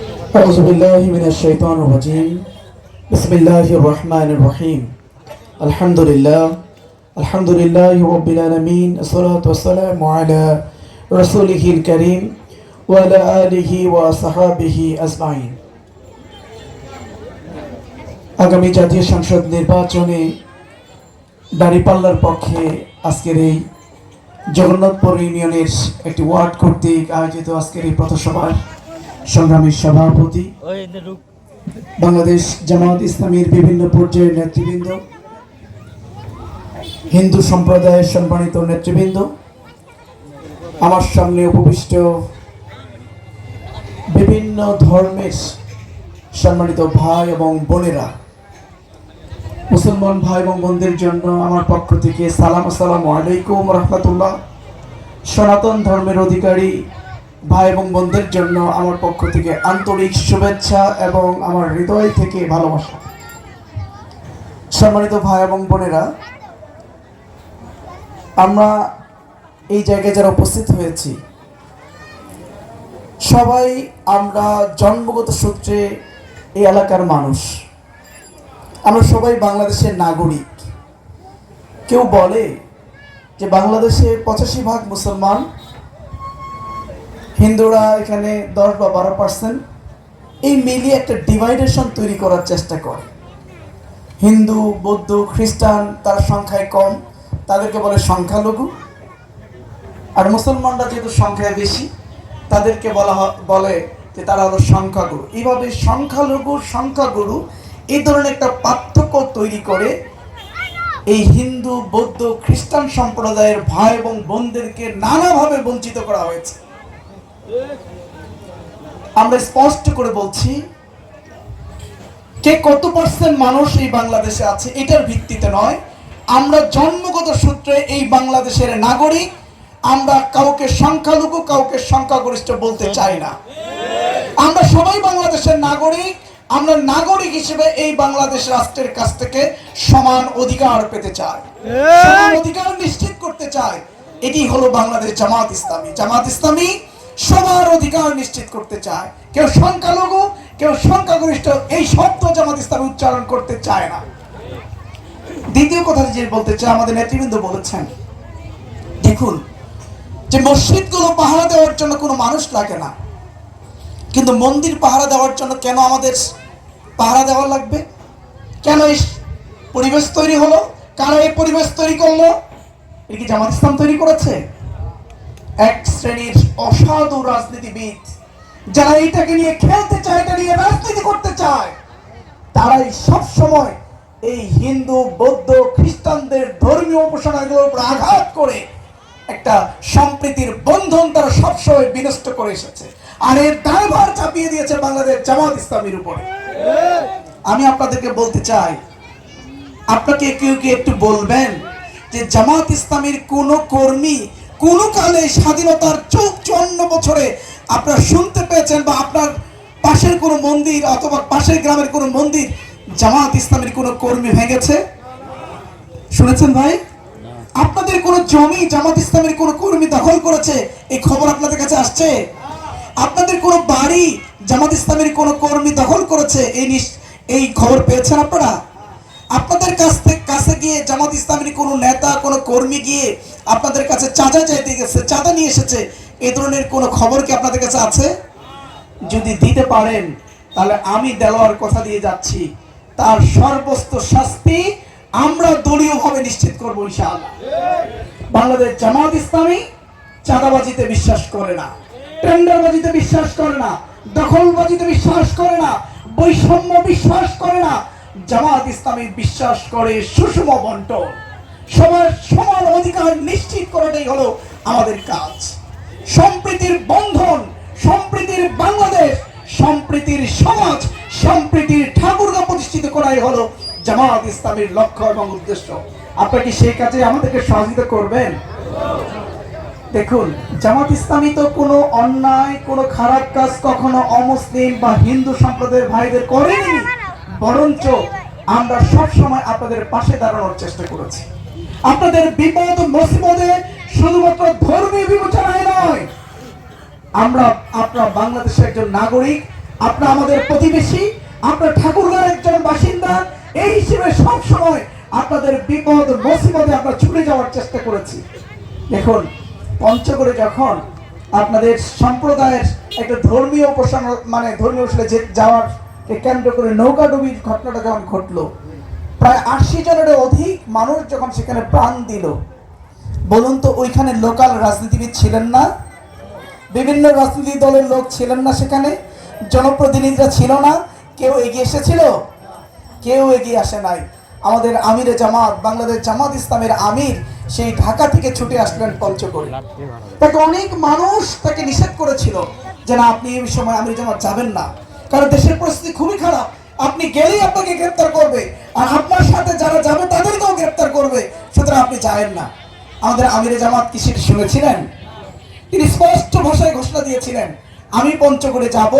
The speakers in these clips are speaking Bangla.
أعوذ بالله من الشيطان الرجيم بسم الله الرحمن الرحيم الحمد لله الحمد لله رب العالمين الصلاة والسلام على رسوله الكريم وعلى آله وصحابه أجمعين আগামী জাতীয় সংসদ নির্বাচনে দাঁড়িপাল্লার পক্ষে আজকের এই জগন্নাথপুর ইউনিয়নের একটি ওয়ার্ড কর্তৃক আয়োজিত আজকের এই পথসভার সংগ্রামী সভাপতি বাংলাদেশ জামাত ইসলামীর বিভিন্ন পর্যায়ের নেতৃবৃন্দ হিন্দু সম্প্রদায়ের সম্মানিত নেতৃবৃন্দ আমার সামনে উপবিষ্ট বিভিন্ন ধর্মের সম্মানিত ভাই এবং বোনেরা মুসলমান ভাই এবং বোনদের জন্য আমার পক্ষ থেকে সালাম আসসালামু আলাইকুম রহমতুল্লাহ। সনাতন ধর্মের অধিকারী ভাই এবং বোনদের জন্য আমার পক্ষ থেকে আন্তরিক শুভেচ্ছা এবং আমার হৃদয় থেকে ভালোবাসা। সম্মানিত ভাই এবং বোনেরা, আমরা এই জায়গায় যারা উপস্থিত হয়েছি, সবাই আমরা জন্মগত সূত্রে এই এলাকার মানুষ। আমরা সবাই বাংলাদেশের নাগরিক। কেউ বলে যে বাংলাদেশে পঁচাশি ভাগ মুসলমান হিন্দুরা এখানে দশ বা বারো পার্সেন্ট এই মিলিয়ে একটা ডিভাইডেশন তৈরি করার চেষ্টা করে। হিন্দু, বৌদ্ধ, খ্রিস্টান, তার সংখ্যায় কম, তাদেরকে বলে সংখ্যালঘু। আর মুসলমানরা যেহেতু সংখ্যায় বেশি, তাদেরকে বলা বলে যে তারা হলো সংখ্যাগুরু। এইভাবে সংখ্যালঘু, সংখ্যাগুরু এই ধরনের একটা পার্থক্য তৈরি করে এই হিন্দু, বৌদ্ধ, খ্রিস্টান সম্প্রদায়ের ভাই এবং বোনদেরকে নানাভাবে বঞ্চিত করা হয়েছে। আমরা স্পষ্ট করে বলছি কে কত পার্সেন্ট মানুষ এই বাংলাদেশে আছে এটার ভিত্তিতে নয়। আমরা জন্মগত সূত্রে এই বাংলাদেশের নাগরিক আমরা কাউকে সংখ্যালঘু কাউকে সংখ্যাগরিষ্ঠ বলতে চাই না। আমরা সবাই বাংলাদেশের নাগরিক আমরা নাগরিক হিসেবে এই বাংলাদেশ রাষ্ট্রের কাছ থেকে সমান অধিকার পেতে চাই। সমান অধিকার নিশ্চিত করতে চাই। এটি হলো বাংলাদেশ জামাত ইসলামী। জামাত ইসলামী সবার অধিকার নিশ্চিত করতে চায়। কেউ সংখ্যালঘু, কেউ সংখ্যাগরিষ্ঠ, এই শব্দ জামাত ইসলামী উচ্চারণ করতে চায় না। দ্বিতীয় কথা যে বলতে চাই, আমাদের নেতৃবৃন্দ বলেছেন, দেখুন, যে মসজিদগুলো পাহারা দেওয়ার জন্য কোনো মানুষ লাগে না, কিন্তু মন্দির পাহারা দেওয়ার জন্য কেন আমাদের পাহারা দেওয়া লাগবে? কেন এই পরিবেশ তৈরি হলো? কারা এই পরিবেশ তৈরি করল? এটা কি জামাত ইসলাম তৈরি করেছে? এক শ্রেণির অসাধু রাজনীতিবিদ যারা এটাকে নিয়ে খেলতে চায়, এটা নিয়ে রাজনীতি করতে চায়, তারাই সব সময় এই হিন্দু, বৌদ্ধ, খ্রিস্টানদের ধর্মীয় উপাসনাগুলোর উপর আঘাত করে একটা সম্প্রীতির বন্ধন তারা সবসময় বিনষ্ট করে এসেছে। আর এর দায়ভার চাপিয়ে দিয়েছে বাংলাদেশ জামাত ইসলামীর উপরে। আমি আপনাদেরকে বলতে চাই, আপনাকে কেউ কি একটু বলবেন যে জামাত ইসলামীর কোন কর্মী কোন কালে স্বাধীনতার চোখ চুয়ান্ন বছরে আপনারা শুনতে পেয়েছেন বা আপনার পাশের কোনো মন্দির অথবা পাশের গ্রামের কোনো মন্দির জামাত ইসলামের কোনো কর্মী ভেঙেছে? শুনেছেন ভাই? আপনাদের কোনো জমি জামাত ইসলামের কোনো কর্মী দখল করেছে? এই খবর আপনাদের কাছে আসছে? আপনাদের কোনো বাড়ি জামাত ইসলামের কোনো কর্মী দখল করেছে? এই এই খবর পেয়েছেন আপনারা? আপনাদের কাছ থেকে কাছে গিয়ে জামাত ইসলামের কোনো নেতা, কোনো কর্মী গিয়ে আপনাদের কাছে চাঁদা চাইতে গেছে, চাঁদা নিয়ে এসেছে, এ ধরনের কোনো খবর কি আপনাদের কাছে আছে? যদি দিতে পারেন, তাহলে আমি দেওয়ার কথা দিয়ে যাচ্ছি। তার সর্বোচ্চ শাস্তি আমরা দলীয়ভাবে নিশ্চিত করব ইনশাআল্লাহ। বাংলাদেশ জামাত ইসলামী চাঁদাবাজিতে বিশ্বাস করে না, টেন্ডারবাজিতে বিশ্বাস করে না, দখলবাজিতে বিশ্বাস করে না, বৈষম্য বিশ্বাস করে না জামাত ইসলামী বিশ্বাস করে সুষম বন্টন। সবার সমান অধিকার নিশ্চিত করাটাই হলো আমাদের কাজ। সম্প্রীতির বন্ধন, সম্প্রীতির বাংলাদেশ, সম্প্রীতির সমাজ, সম্প্রীতির ঠাকুরগা প্রতিষ্ঠিত করাই হলো জামাত ইসলামের লক্ষ্য এবং উদ্দেশ্য। আপনারা কি সেই কাজে আমাদেরকে সহযোগিতা করবেন? দেখুন, জামাত ইসলামী তো কোনো অন্যায়, কোনো খারাপ কাজ কখনো অমুসলিম বা হিন্দু সম্প্রদায়ের ভাইদের করেনি। বরঞ্চ আমরা সব সময় আপনাদের পাশে দাঁড়ানোর চেষ্টা করেছি। আপনাদের বিপদ, মুসিবতে শুধুমাত্র ধর্মীয় বিবেচনায় নয়, আমরা আপনার বাংলাদেশের একজন নাগরিক, আপনার আমাদের প্রতিবেশী, আপনার ঠাকুরগাঁর একজন বাসিন্দা, এই হিসেবে সব সময় আপনাদের বিপদ, মুসিবতে আমরা ছুটে যাওয়ার চেষ্টা করেছি। দেখুন, পঞ্চগড়ে যখন আপনাদের সম্প্রদায়ের একটা ধর্মীয় প্রসঙ্গ মানে ধর্মীয় যাওয়ার কেন্দ্র করে নৌকাডুবির ঘটনাটা যখন ঘটলো, প্রায় আশি জনের অধিক মানুষ যখন সেখানে প্রাণ দিল। বলুন তো, ওইখানে লোকাল রাজনীতিবিদ ছিলেন না? বিভিন্ন রাজনৈতিক দলের লোক ছিলেন না সেখানে? জনপ্রতিনিধিরা ছিল না? কেউ এগিয়ে এসেছিল? কেউ এগিয়ে আসে নাই। আমাদের আমিরে জামাত, বাংলাদেশ জামাত ইসলামের আমির সেই ঢাকা থেকে ছুটে আসলেন পঞ্চগড়ে। তাকে অনেক মানুষ তাকে নিষেধ করেছিল যে, না, আপনি এই সময় আমির জামাত যাবেন না। কারণ দেশের পরিস্থিতি খুবই খারাপ। আপনি গেলেই আপনাকে গ্রেপ্তার করবে। আর আপনার সাথে যারা যাবে, তাদেরকেও গ্রেপ্তার করবে। সুতরাং আপনি যাবেন না। আমাদের আমিরে জামাত কি সেটি শুনেছিলেন? তিনি স্পষ্ট ভাষায় ঘোষণা দিয়েছিলেন, আমি পঞ্চগড়ে যাব।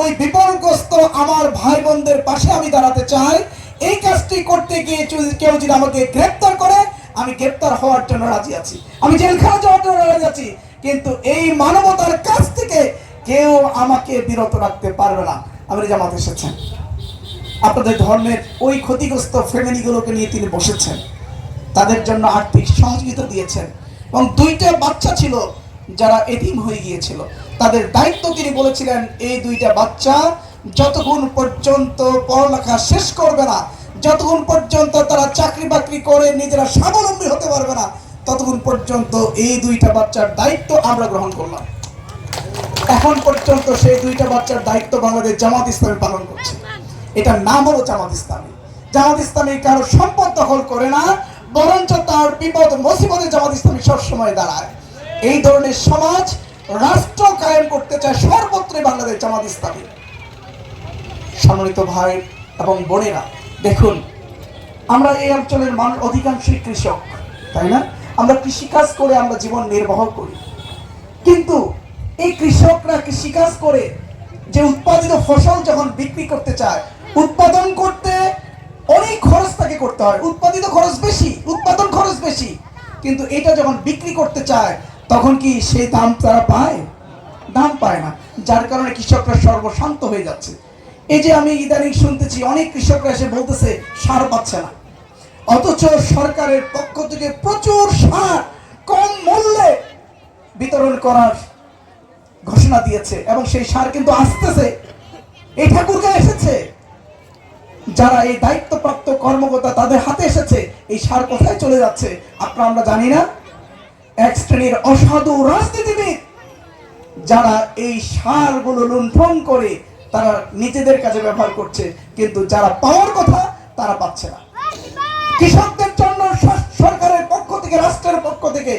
ওই বিপদগ্রস্ত আমার ভাই বোনদের পাশে আমি দাঁড়াতে চাই। এই কাজটি করতে গিয়ে কেউ যদি আমাকে গ্রেপ্তার করে, আমি গ্রেপ্তার হওয়ার জন্য রাজি আছি। আমি জেলখানা যাওয়ার জন্য রাজি আছি। কিন্তু এই মানবতার কাছ থেকে কেউ আমাকে বিরত রাখতে পারবে না। আমি জামাত এসেছেন আপনাদের ধর্মের ওই ক্ষতিগ্রস্ত ফ্যামিলিগুলোকে নিয়ে তিনি বসেছেন। তাদের জন্য আর্থিক সহযোগিতা দিয়েছেন। এবং দুইটা বাচ্চা ছিল যারা এতিম হয়ে গিয়েছিল। তাদের দায়িত্ব তিনি বলেছিলেন, এই দুইটা বাচ্চা যতক্ষণ পর্যন্ত পড়ালেখা শেষ করবে না, যতক্ষণ পর্যন্ত তারা চাকরি বাকরি করে নিজেরা স্বাবলম্বী হতে পারবে না, ততক্ষণ পর্যন্ত এই দুইটা বাচ্চার দায়িত্ব আমরা গ্রহণ করলাম। এখন পর্যন্ত সেই দুইটা বাচ্চার দায়িত্ব বাংলাদেশ জামাত ইসলামী পালন করছে। এটার নাম হলো জামাত ইসলামী। জামাত ইসলামী কারও সম্পদ দখল করে না, বরঞ্চ তার বিপদ মুসিবতে জামাত ইসলামী সবসময় দাঁড়ায়। এই ধরনের সমাজ রাষ্ট্র কায়েম করতে চায় সর্বত্রই বাংলাদেশ জামাত ইসলামী। সম্মানিত ভাই এবং বোনেরা, দেখুন, আমরা এই অঞ্চলের মানুষ অধিকাংশই কৃষক, তাই না? আমরা কৃষিকাজ করে আমরা জীবন নির্বাহ করি। কিন্তু এই কৃষকরা কৃষিকাজ করে যে উৎপাদিত ফসল যখন বিক্রি করতে চায়, উৎপাদন করতে অনেক খরচ তাকে করতে হয়। উৎপাদিত খরচ বেশি, উৎপাদন খরচ বেশি। কিন্তু এটা যখন বিক্রি করতে চায়, তখন কি সেই দাম তারা পায়? দাম পায় না। যার কারণে কৃষকরা সর্বশান্ত হয়ে যাচ্ছে। এই যে আমি ইদানিং শুনতেছি, অনেক কৃষকরা এসে বলতেছে, সার পাচ্ছে না। অথচ সরকারের পক্ষ থেকে প্রচুর সার কম মূল্যে বিতরণ করার ঘোষণা দিয়েছে এবং সেই সার কিন্তু আসতেছে। এই ঠাকুরকে এসেছে। যারা এই দায়িত্বপ্রাপ্ত কর্মকর্তা তাদের হাতে এসেছে, এই সার কোথায় চলে যাচ্ছে আপনারা আমরা জানি না। এক শ্রেণির অসাধু রাজনীতিবিদ যারা এই সারগুলো লুণ্ঠন করে তারা নিজেদের কাজে ব্যবহার করছে, কিন্তু যারা পাওয়ার কথা তারা পাচ্ছে না। কৃষকদের জন্য সরকারের পক্ষ থেকে, রাষ্ট্রের পক্ষ থেকে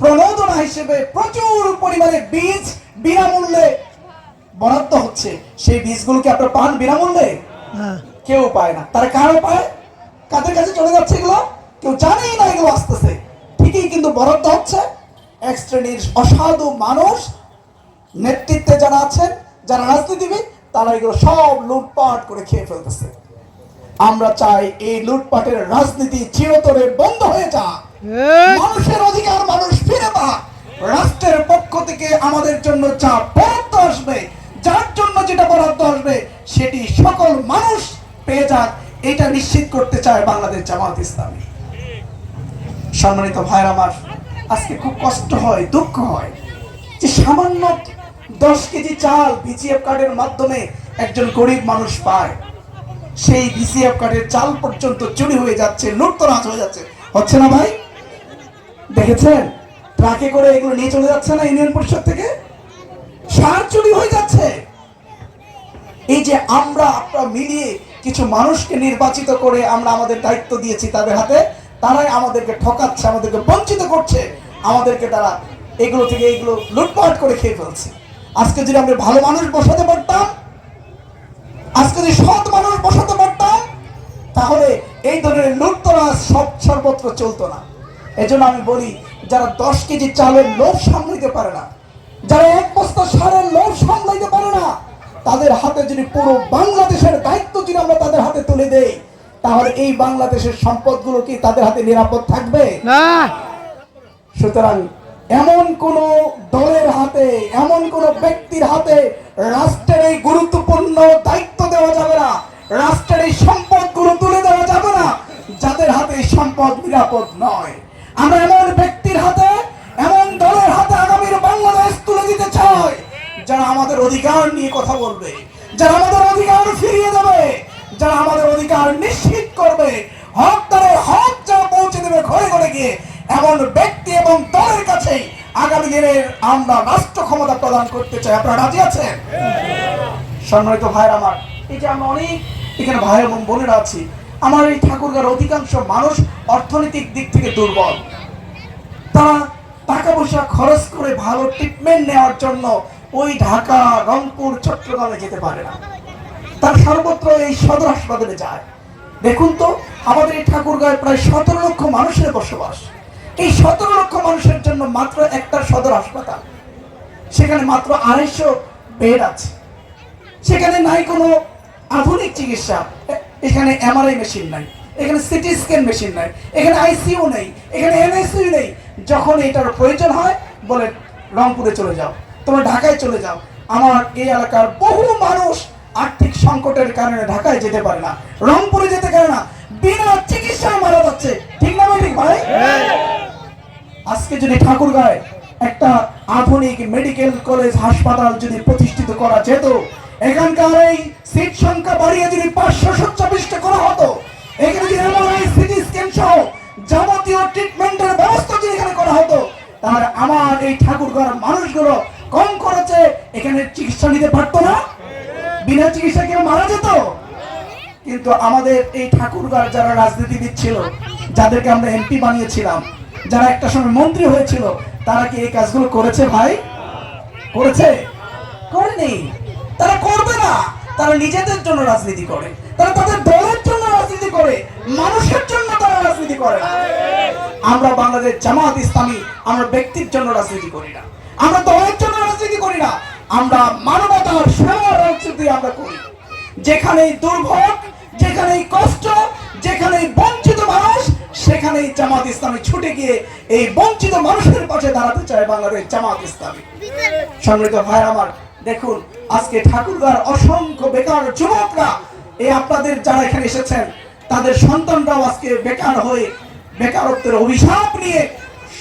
প্রণোদনা হিসেবে প্রচুর পরিমাণে বীজ বিনামূল্যে বরাদ্দ হচ্ছে। সেই বীজগুলোকে আপনারা পান বিনামূল্যে? কেউ পায় না। তারা কারও পায়? কাদের কাছে চলে যাচ্ছে এগুলো? কেউ জানেই না এগুলো আসতেছে। ঠিকই কিন্তু বরাদ্দ হচ্ছে। এক শ্রেণির অসাধু মানুষ নেতৃত্বে যারা আছেন যারা রাজনীতিবিদ তারা এগুলো সব লুটপাট করে খেয়ে ফেলতেছে। আমরা চাই এই লুটপাটের রাজনীতি চিরতরে বন্ধ হয়ে যা মানুষের অধিকার মানুষ ফিরে পা রাষ্ট্রের পক্ষ থেকে আমাদের জন্য যা বরাদ্দ আসবে, যার জন্য যেটা বরাদ্দ আসবে, সেটি সকল মানুষ পেয়ে যাক। এটা নিশ্চিত করতে চায় বাংলাদেশ জামাত ইসলামী। সম্মানিত ভাইরা আমার, আজকে খুব কষ্ট হয়, দুঃখ হয় যে সামান্য দশ কেজি চাল বিজিএফ কার্ডের মাধ্যমে একজন গরিব মানুষ পায়। সেই বিসিএফ কার্ডের চাল পর্যন্ত চুরি হয়ে যাচ্ছে, লুটতরাজ হয়ে যাচ্ছে। হচ্ছে না ভাই? দেখেছেন? ট্রাকে করে এগুলো নিয়ে চলে যাচ্ছে না ইউনিয়ন পরিষদ থেকে? সার চুরি হয়ে যাচ্ছে। এই যে আমরা আপনারা মিলিয়ে কিছু মানুষকে নির্বাচিত করে আমরা আমাদের দায়িত্ব দিয়েছি তাদের হাতে, তারাই আমাদেরকে ঠকাচ্ছে, আমাদেরকে বঞ্চিত করছে, আমাদেরকে তারা এগুলো থেকে এগুলো লুটপাট করে খেয়ে ফেলছে। আজকে যদি আমরা ভালো মানুষ বসাতে পারতাম, আজকে যদি সৎ মানুষ বসাতে পারতাম, তাহলে এই ধরনের লুটতরা সব সর্বত্র চলতো না। এজন্য আমি বলি যারা দশ কেজি চালের লোভ সামলাইতে পারে না যারা এক বস্তা সারের লোভ সামলাইতে পারে না তাদের হাতে যদি পুরো বাংলাদেশের দায়িত্ব যদি আমরা তাদের হাতে তুলে দেই তাহলে এই বাংলাদেশের সম্পদগুলো কি তাদের হাতে নিরাপদ থাকবে? না। সুতরাং এমন কোন দলের হাতে এমন কোন ব্যক্তির হাতে রাষ্ট্রের এই গুরুত্বপূর্ণ দায়িত্ব দেওয়া যাবে না রাষ্ট্রের এই সম্পদগুলো তুলে দেওয়া যাবে না যাদের হাতে এই সম্পদ নিরাপদ নয়। আমরা এমন ব্যক্তির হাতে এমন দলের হাতে আগামীর বাংলাদেশ তুলে দিতে চাই। যারা আমাদের অধিকার নিয়ে কথা বলবে যারা আমাদের অধিকার ফিরিয়ে দেবে যারা আমাদের অধিকার নিশ্চিত করবে হকদারের হক যারা পৌঁছে দেবে ঘরে ঘরে গিয়ে এমন ব্যক্তি এবং দলের কাছে আগামী দিনের আমরা রাষ্ট্র ক্ষমতা প্রদান করতে চাই। আপনারা রাজি আছেন? সম্মানিত ভাইয়ের আমার এই যে আমরা অনেক এখানে ভাই এবং বোনেরা আছি আমার এই ঠাকুরগার অধিকাংশ মানুষ অর্থনৈতিক দিক থেকে দুর্বল। তারা টাকা পয়সা খরচ করে ভালো ট্রিটমেন্ট নেওয়ার জন্য ওই ঢাকা, রংপুর, চট্টগ্রামে যেতে পারে না। তার সর্বত্র এই সদর হাসপাতালে যায়। দেখুন তো, আমাদের এই ঠাকুরগাঁয়ে প্রায় সতেরো লক্ষ মানুষের বসবাস। এই সতেরো লক্ষ মানুষের জন্য মাত্র একটা সদর হাসপাতাল। সেখানে মাত্র আড়াইশো বেড আছে। সেখানে নাই কোনো আধুনিক চিকিৎসা। এখানে এমআরআই মেশিন নাই, এখানে সিটি স্ক্যান মেশিন নাই, এখানে আইসিইউ নেই, এখানে এনআইসিইউ নেই। যখন এটার প্রয়োজন হয়, বলে রংপুরে চলে যাও, তোমরা ঢাকায় চলে যাও। আমার এই এলাকার বহু মানুষ আর্থিক সংকটের কারণে ঢাকায় যেতে পারে না, রংপুরে যেতে পারে না, বিনা চিকিৎসায় মারা যাচ্ছে। ঠিক না ঠিক ভাই? আজকে যদি ঠাকুরগাঁয় একটা আধুনিক মেডিকেল কলেজ হাসপাতাল যদি প্রতিষ্ঠিত করা যেত এখানকার এই সিট সংখ্যা বাড়িয়ে যদি পাঁচশো সত্যাবিশটা করা হতো, এখানে যদি এমআরআই সিটি স্ক্যান সহ যাবতীয় ট্রিটমেন্টের ব্যবস্থা যদি এখানে করা হতো, তাহলে আমার এই ঠাকুরগাঁর মানুষগুলো কম খরচে এখানে চিকিৎসা নিতে পারতো না। বিনা চিকিৎসা কেউ মারা যেত। কিন্তু আমাদের এই ঠাকুরগার যারা রাজনীতিবিদ ছিল, যাদেরকে আমরা এমপি বানিয়েছিলাম, যারা একটা সময় মন্ত্রী হয়েছিল, তারা কি এই কাজগুলো করেছে ভাই? করেছে? করেনি? তারা করবে না। তারা নিজেদের জন্য রাজনীতি করে। তারা তাদের দলের জন্য রাজনীতি করে। মানুষের জন্য তারা রাজনীতি করে না। আমরা বাংলাদেশ জামাত ইসলামী আমরা ব্যক্তির জন্য রাজনীতি করি না। আমরা দলের জন্য রাজনীতি করি না। আমরা মানবতার সেবার রাজনীতি আমরা করি। যেখানেই দুর্ভোগ যেখানেই কষ্ট যেখানেই বঞ্চিত মানুষ সেখানেই জামাত ইসলামী ছুটে গিয়ে এই বঞ্চিত মানুষের পাশে দাঁড়াতে চায় বাংলাদেশ জামাত ইসলামী। সম্মিলিত ভাই আমার দেখুন, আজকে ঠাকুরগার অসংখ্য বেকার যুবকরা এই আপনাদের যারা এখানে এসেছেন, তাদের সন্তানরাও আজকে বেকার হয়ে বেকারত্বের অভিশাপ নিয়ে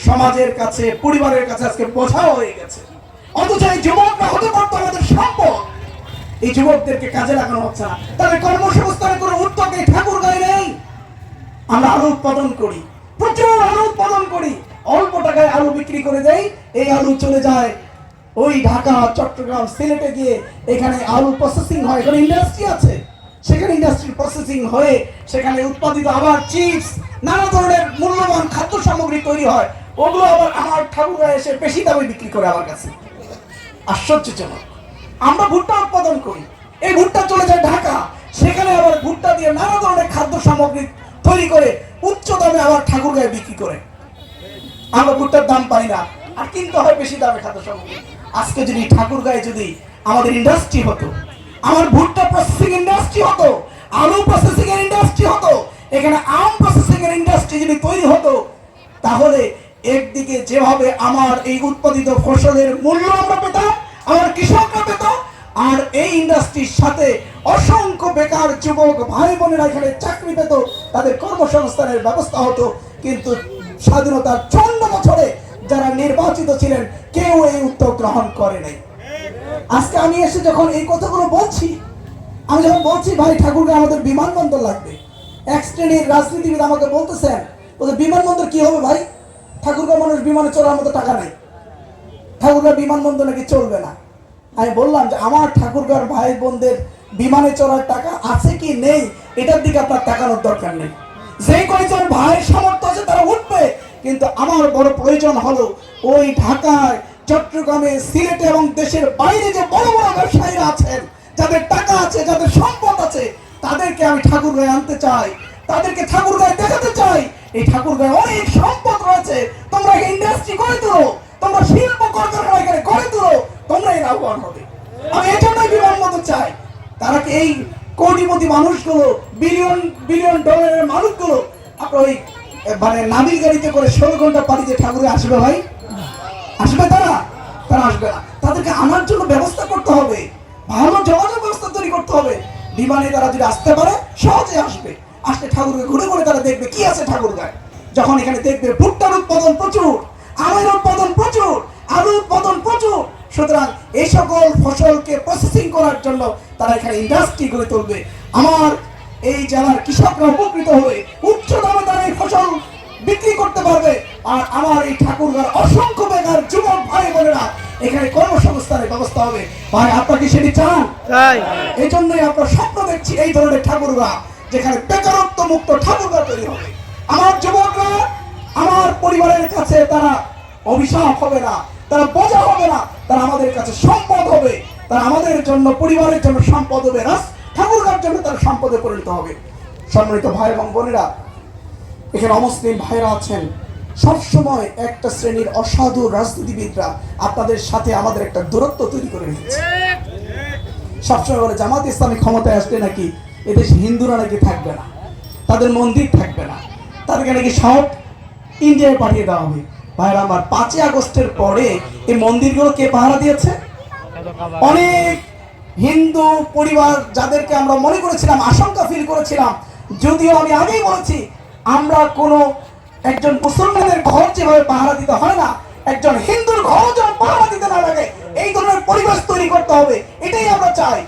সমাজের কাছে, পরিবারের কাছে আজকে বোঝা হয়ে গেছে। অথচ এই যুবকরা হতে পারতো আমাদের সম্পদ। এই যুবকদেরকে কাজে লাগানো হচ্ছে না। তাদের কর্মসংস্থানের কোনো উদ্যোগ এই ঠাকুর গায়ে নেই। আমরা আলু উৎপাদন করি, প্রচুর আলু উৎপাদন করি। অল্প টাকায় আলু বিক্রি করে দেই, এই আলু চলে যায়। ওই ঢাকা, চট্টগ্রাম, সিলেটে গিয়ে এখানে আলু প্রসেসিং হয়। এখানে ইন্ডাস্ট্রি আছে। সেখানে ইন্ডাস্ট্রি প্রসেসিং হয়ে সেখানে উৎপাদিত আবার চিপস নানা ধরনের মূল্যবান খাদ্য সামগ্রী তৈরি হয়। ওগুলো আবার আমার ঠাকুরা এসে বেশি দামে বিক্রি করে আমার কাছে। আশ্চর্যজনক আমরা ভুট্টা উৎপাদন করি। এই ভুট্টা চলে যায় ঢাকা। সেখানে আবার ভুট্টা দিয়ে নানা ধরনের খাদ্য সামগ্রী তৈরি করে উচ্চ দামে আবার ঠাকুরগাঁয়ে বিক্রি করে। আমরা ভুট্টার দাম পাই না। আর কিনতে হয় বেশি দামে খাদ্য সামগ্রী। আজকে যদি ঠাকুরগাঁয়ে যদি আমাদের ইন্ডাস্ট্রি হতো, আমার ভুট্টা প্রসেসিং ইন্ডাস্ট্রি হতো, আলু প্রসেসিং এর ইন্ডাস্ট্রি হতো, এখানে আম প্রসেসিং এর ইন্ডাস্ট্রি যদি তৈরি হতো, তাহলে একদিকে যেভাবে আমার এই উৎপাদিত ফসলের মূল্য আমরা পেতাম, আমার কৃষকরা পেত, আর এই ইন্ডাস্ট্রির সাথে অসংখ্য বেকার যুবক ভাই বোনেরা এখানে চাকরি পেত, তাদের কর্মসংস্থানের ব্যবস্থা হতো, কিন্তু স্বাধীনতার চন্দ্র বছরে যারা নির্বাচিত ছিলেন, কেউ এই উদ্যোগ গ্রহণ করে নাই। আজকে আমি এসে যখন এই কথাগুলো বলছি, আমি যখন বলছি, ভাই ঠাকুরকে আমাদের বিমানবন্দর লাগবে। এক শ্রেণির রাজনীতিবিদ আমাকে বলতেছেন বলতে বিমানবন্দর কি হবে ভাই? ঠাকুরগাঁ মানুষ বিমানে চড়ার মতো টাকা নাই। ঠাকুরগাঁ বিমানবন্দর নাকি চলবে না? আমি বললাম যে, আমার ঠাকুরগাঁর ভাই বোনদের বিমানে চড়ার টাকা আছে কি নেই? এটার দিকে আপনার তাকানোর দরকার নেই। যে কয়েকজন ভাইয়ের সামর্থ্য আছে তারা উঠবে। কিন্তু আমার বড় প্রয়োজন হলো ওই ঢাকায়, চট্টগ্রামে, সিলেটে এবং দেশের বাইরে যে বড় বড় ব্যবসায়ীরা আছেন, যাদের টাকা আছে, যাদের সম্পদ আছে, তাদেরকে আমি ঠাকুরগাঁয়ে আনতে চাই। তাদেরকে ঠাকুরগাঁয়ে দেখাতে চাই। এই ঠাকুরগাঁয়ে অনেক সম্পদ রয়েছে। তোমরা ইন্ডাস্ট্রি করে তুলো। তোমরা শিল্প কলকারখানা এখানে করে তুলো। তোমরা এর আহ্বান হবে। আমি এই জন্যই বিমানবন্দর চাই? তারা কি এই কোটিপতি মানুষগুলো বিলিয়ন বিলিয়ন ডলারের মানুষগুলো, আপনার ওই মানে নাবিল গাড়িতে করে ষোলো ঘণ্টা পাড়িতে ঠাকুরে আসবে ভাই? আসবে তারা? তারা আসবে না। তাদেরকে আনার জন্য ব্যবস্থা করতে হবে। ভালো যোগাযোগ ব্যবস্থা তৈরি করতে হবে। বিমানে তারা যদি আসতে পারে, সহজে আসবে। আসলে ঠাকুরকে ঘুরে ঘুরে তারা দেখবে কি আছে ঠাকুর গায়ে। যখন এখানে দেখবে ভুট্টার উৎপাদন প্রচুর, আমের উৎপাদন প্রচুর, আলুর উৎপাদন প্রচুর, সুতরাং এই সকল ফসলকে প্রসেসিং করার জন্য তারা এখানে ইন্ডাস্ট্রি গড়ে তুলবে। আমার এই জেলার কৃষকরা উপকৃত হবে। উচ্চ দামে ফসল বিক্রি করতে পারবে। আর আমার এই ঠাকুরগার অসংখ্য বেকার যুবক ভাই বোনেরা এখানে কর্মসংস্থানের ব্যবস্থা হবে। ভাই আপনারা কি সেটি চান? এই জন্যই আমরা স্বপ্ন দেখছি এই ধরনের ঠাকুরগা যেখানে বেকারত্ব মুক্ত ঠাকুরগা তৈরি হবে। আমার যুবকরা আমার পরিবারের কাছে তারা অভিশাপ হবে না তারা বোঝা হবে না তারা আমাদের কাছে সম্পদ হবে। তারা আমাদের জন্য পরিবারের জন্য সম্পদ হবে। রাস ঠাকুরগার জন্য তারা সম্পদে পরিণত হবে। সম্মানিত ভাই এবং বোনেরা এখানে অমুসলিম ভাইরা আছেন। সবসময় একটা শ্রেণির অসাধু রাজনীতিবিদরা আপনাদের সাথে আমাদের একটা দূরত্ব তৈরি করে রেখেছে। সবসময় বলে জামাত ইসলামী ক্ষমতায় আসলে নাকি এদেশে হিন্দুরা নাকি থাকবে না? তাদের মন্দির থাকবে না? তাদেরকে নাকি সাউথ ইন্ডিয়ায় পাঠিয়ে দেওয়া হবে? ভাইরা আমার পাঁচই আগস্টের পরে এই মন্দিরগুলো কে পাহারা দিয়েছে? অনেক হিন্দু পরিবার যাদেরকে আমরা মনে করেছিলাম, আশঙ্কা ফিল করেছিলাম, যদিও আমি আগেই বলেছি আমরা কোনো একজন মুসলমানের ঘর যেভাবে পাহারা দিতে হয় না, একজন হিন্দুর ঘর যেন পাহারা দিতে না লাগে, এই ধরনের পরিবেশ তৈরি করতে হবে, এটাই আমরা চাই।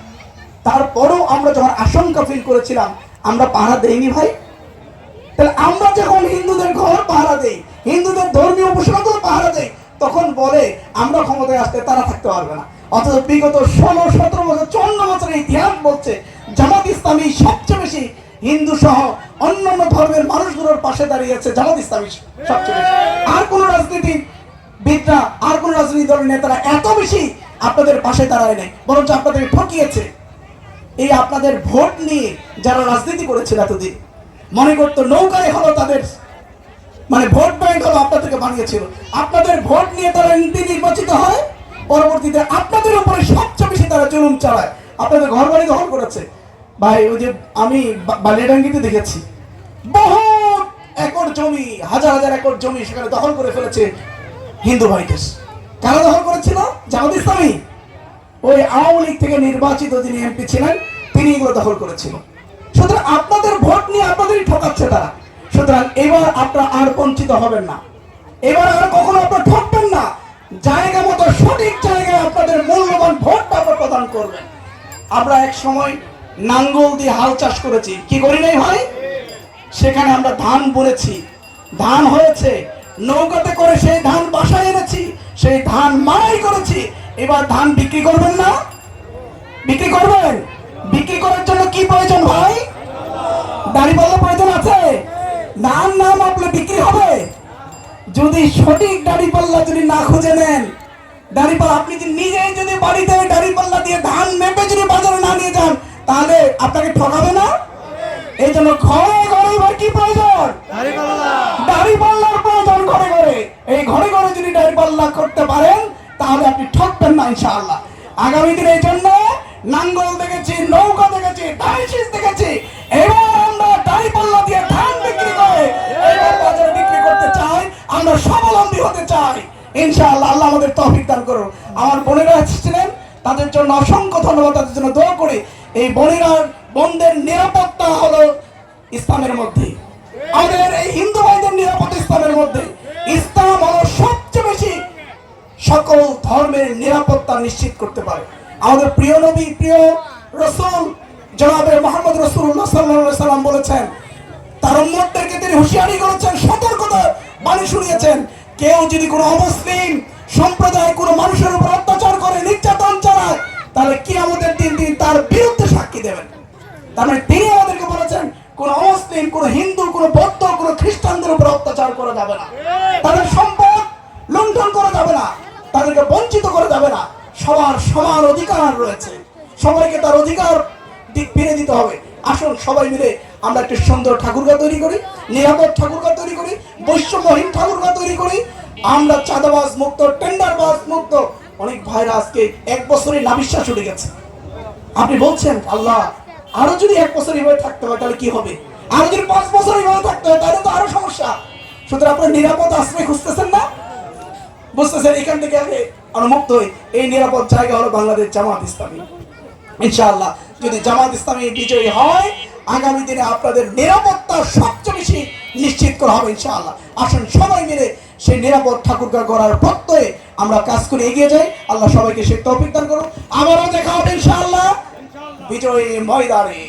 তারপরেও আমরা যখন আশঙ্কা ফিল করেছিলাম, আমরা পাহারা দেইনি ভাই। তাহলে আমরা যখন হিন্দুদের ঘর পাহারা দেই, হিন্দুদের ধর্মীয় উপাসনাগুলো পাহারা দেই, তখন বলে, আমরা ক্ষমতায় আসতে তারা থাকতে পারবে না। অথচ বিগত ষোলো, সতেরো বছর, চুয়ান্ন বছরের ইতিহাস বলছে, জামাত ইসলামী সবচেয়ে বেশি হিন্দু সহ অন্যান্য ধর্মের মানুষগুলোর পাশে দাঁড়িয়েছে জামাত ইসলামী সবচেয়ে বেশি। আর কোন রাজনীতি বিদরা আর কোন রাজনীতি দলের নেতারা এত বেশি আপনাদের পাশে দাঁড়ায় নাই, বরঞ্চ আপনাদের ঠকিয়েছে। এই আপনাদের ভোট নিয়ে যারা রাজনীতি করেছিল এতদিন, মনে করতো নৌকায় হলো তাদের মানে ভোট ব্যাংক হলো আপনাদেরকে বানিয়েছিল। আপনাদের ভোট নিয়ে তারা নীতি নির্বাচিত হয়, পরবর্তীতে আপনাদের উপরে সবচেয়ে বেশি তারা জুলুম চালায়। আপনাদের ঘর বাড়ি দখল করেছে। ভাই, ওই যে আমি বালিয়াডাঙ্গিতে দেখেছি। বহুত একর জমি, হাজার হাজার একর জমি সেখানে দখল করে ফেলেছে হিন্দু ভাইদের। কারা দখল করেছিল? জামাত ইসলামী। ওই আওয়ামী লীগ থেকে নির্বাচিত যিনি এমপি ছিলেন, তিনি এগুলো দখল করেছিল। সুতরাং আপনাদের ভোট নিয়ে আপনাদেরই ঠকাচ্ছে তারা। সুতরাং এবার আপনারা আর বঞ্চিত হবেন না। এবার আর কখনো আপনারা ঠকবেন না। জায়গা মতো সঠিক জায়গায় আপনাদের মূল্যবান ভোটটা আপনারা প্রদান করবেন। আমরা এক সময় নাঙ্গল দিয়ে হাল চাষ করেছি। কি করি নাই ভাই? সেখানে আমরা ধান বুনেছি। ধান হয়েছে। নৌকাতে করে সেই ধান বাসায় এনেছি। সেই ধান মারাই করেছি। এবার ধান বিক্রি করবেন না? বিক্রি করবেন? বিক্রি করার জন্য কি প্রয়োজন ভাই? দাড়িপাল্লা প্রয়োজন আছে? ধান না মাপলে বিক্রি হবে? যদি সঠিক দাড়িপাল্লা যদি না খুঁজে নেন দাড়িপাল্লা আপনি যদি নিজেই যদি বাড়িতে দাড়িপাল্লা দিয়ে ধান মেপে যদি বাজারে না নিয়ে যান তাহলে আপনাকে ঠকাবে না? এই জন্য ঘরে ঘরে এবার কি প্রয়োজন? দাড়ি পাল্লার প্রয়োজন ঘরে ঘরে। এই ঘরে ঘরে যদি দাড়ি পাল্লা করতে পারেন তাহলে আপনি ঠকবেন না ইনশাআল্লাহ। আগামী দিনে এই জন্য নাঙ্গল দেখেছি নৌকা দেখেছি ডাইসিস দেখেছি। এবার আমরা দাড়ি পাল্লা দিয়ে ধান বিক্রি করে এবার বাজারে বিক্রি করতে চাই আমরা স্বাবলম্বী হতে চাই। ইনশাআল্লাহ আল্লাহ আমাদের তৌফিক দান করুন। আমার বোনেরা এসেছিলেন তাদের জন্য অসংখ্য ধন্যবাদ তাদের জন্য দোয়া করি। এই বোনেরা বোনদের নিরাপত্তা হলো ইসলামের মধ্যে। আমাদের এই হিন্দু ভাইদের নিরাপদ ইসলামের মধ্যে। ইসলাম হলো সবচেয়ে বেশি সকল ধর্মের নিরাপত্তা নিশ্চিত করতে পারে। আমাদের প্রিয় নবী, প্রিয় রসুল, জনাবে মোহাম্মদ রসুল্লাহ সাল্লাহ সাল্লাম বলেছেন, তার উম্মতদেরকে তিনি হুঁশিয়ারি করেছেন, সতর্কতা বাণী শুনিয়েছেন, কেউ যদি কোনো অমুসলিম সম্প্রদায় কোনো মানুষের উপর অত্যাচার করে, নির্যাতন চালায় তাহলে কি আমাদের দিন দিন তার বিরুদ্ধে সাক্ষী দেবেন? তার মানে তিনি আমাদেরকে বলেছেন, কোন অমুসলিম, কোন হিন্দু, কোন বৌদ্ধ, কোন খ্রিস্টানদের উপর অত্যাচার করা যাবে না। তাদের সম্পদ লুণ্ঠন করা যাবে না, তাদেরকে বঞ্চিত করা যাবে না। সবার সমান অধিকার রয়েছে। সবাইকে তার অধিকার ফিরে দিতে হবে। আসুন সবাই মিলে আমরা একটি সুন্দর ঠাকুরগা তৈরি করি, নিরাপদ ঠাকুরগা তৈরি করি, বৈষম্যহীন ঠাকুরগা তৈরি করি। আমরা চাঁদাবাজ মুক্ত, টেন্ডারবাজ মুক্ত অনেক ভাইরা আজকে এক বছরে নাবিশ্বাস উঠে গেছে। আপনি বলছেন, আল্লাহ, আরও যদি এক বছর এইভাবে থাকতে হয় তাহলে কি হবে? আরও যদি পাঁচ বছর এইভাবে থাকতে হয় তাহলে তো আরও সমস্যা। সুতরাং আপনার নিরাপদ আশ্রয় খুঁজতেছেন না? বুঝতেছেন, এখান থেকে আগে আমরা মুক্ত হই। এই নিরাপদ জায়গা হলো বাংলাদেশ জামাত ইসলামী। ইনশাআল্লাহ, যদি জামাত ইসলামী বিজয়ী হয়, আগামী দিনে আপনাদের নিরাপত্তা সবচেয়ে বেশি নিশ্চিত করা হবে ইনশাআল্লাহ। আসুন সবাই মিলে সেই নিরাপদ ঠাকুরগা করার প্রত্যয়ে আমরা কাজ করে এগিয়ে যাই। আল্লাহ সবাইকে সে তৌফিক দান করুন। আবারও দেখা হবে ইনশাআল্লাহ। বিজয়ী ময়দানে।